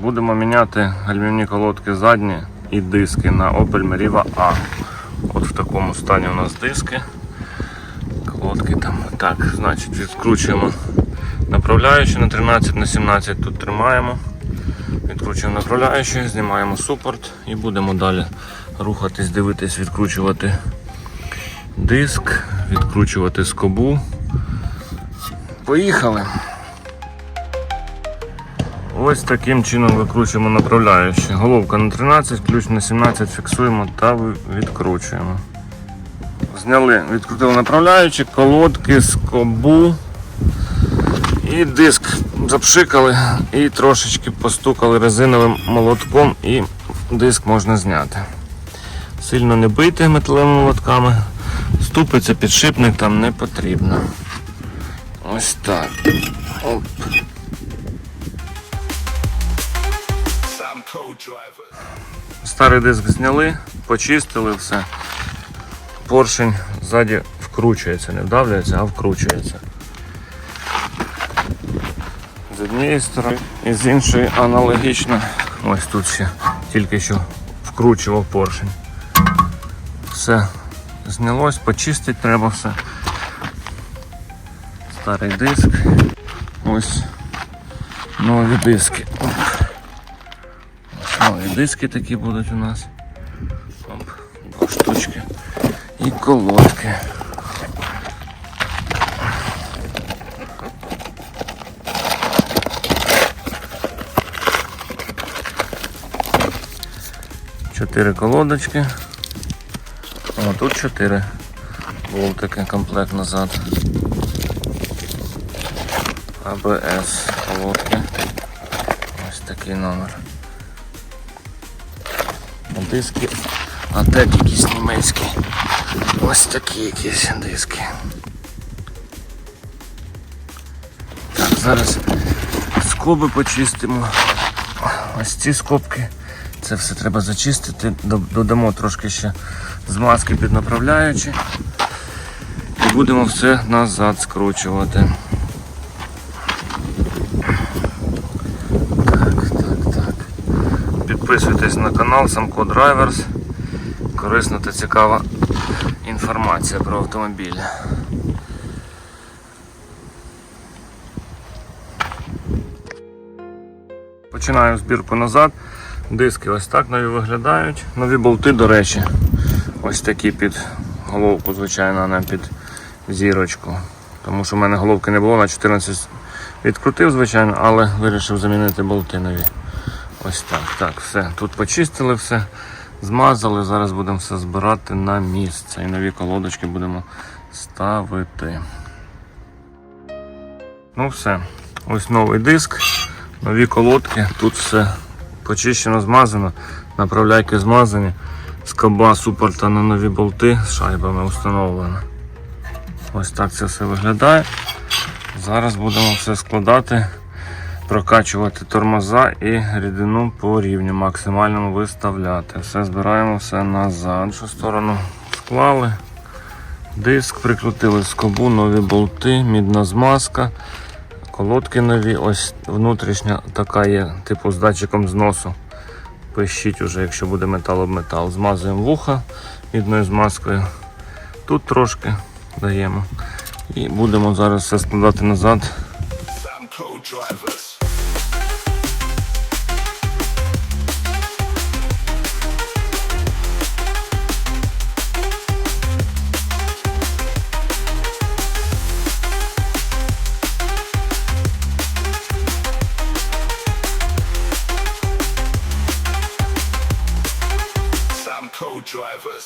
Будемо міняти гальмівні колодки задні і диски на Opel Meriva A. От в такому стані у нас диски. Колодки там. Так, значить, відкручуємо направляючі на 13 на 17 тут тримаємо. Відкручуємо направляючі, знімаємо супорт і будемо далі рухатись, дивитись, відкручувати диск, відкручувати скобу. Поїхали! Ось таким чином викручуємо направляючі. Головка на 13, ключ на 17 фіксуємо та відкручуємо. Зняли, відкрутили направляючі, колодки, скобу і диск запшикали і трошечки постукали резиновим молотком і диск можна зняти. Сильно не бийте металевими молотками, ступиться підшипник там не потрібно. Ось так. Оп. Старий диск зняли, почистили все. Поршень ззаді вкручується, не вдавлюється, а вкручується. З однієї сторони і з іншої аналогічно. Ось тут ще тільки що вкручував поршень. Все знялось, почистити треба все. Старий диск. Ось нові диски. Оп. Нові диски такі будуть у нас. Оп, два штучки. І колодки. Чотири колодочки. О, тут чотири болтики, комплект назад. АБС колодки. Ось такий номер. Диски. А Атек якийсь німецький. Ось такі якісь диски. Так, зараз скоби почистимо. Ось ці скобки. Це все треба зачистити. Додамо трошки ще змазки під направляючі. І будемо все назад скручувати. Так, так, так. Підписуйтесь на канал Самко Drivers. Корисна та цікава інформація про автомобілі. Починаю збірку назад. Диски ось так нові виглядають. Нові болти, до речі, ось такі під головку, звичайно, а не під зірочку. Тому що в мене головки не було, на 14 відкрутив, звичайно, але вирішив замінити болти нові. Ось так. Так, все. Тут почистили все, змазали. Зараз будемо все збирати на місце. І нові колодочки будемо ставити. Ну все. Ось новий диск, нові колодки. Тут все почищено, змазано, направляйки змазані. Скоба супорта на нові болти з шайбами встановлена. Ось так це все виглядає. Зараз будемо все складати прокачувати тормоза і рідину по рівню, максимальному виставляти. Все збираємо все назад. Іншу сторону склали. Диск прикрутили скобу, нові болти, мідна змазка, колодки нові. Ось внутрішня така є, типу з датчиком зносу. Пищить уже, якщо буде метал об метал. Змазуємо вуха мідною змазкою. Тут трошки даємо. І будемо зараз все складати назад. Drivers.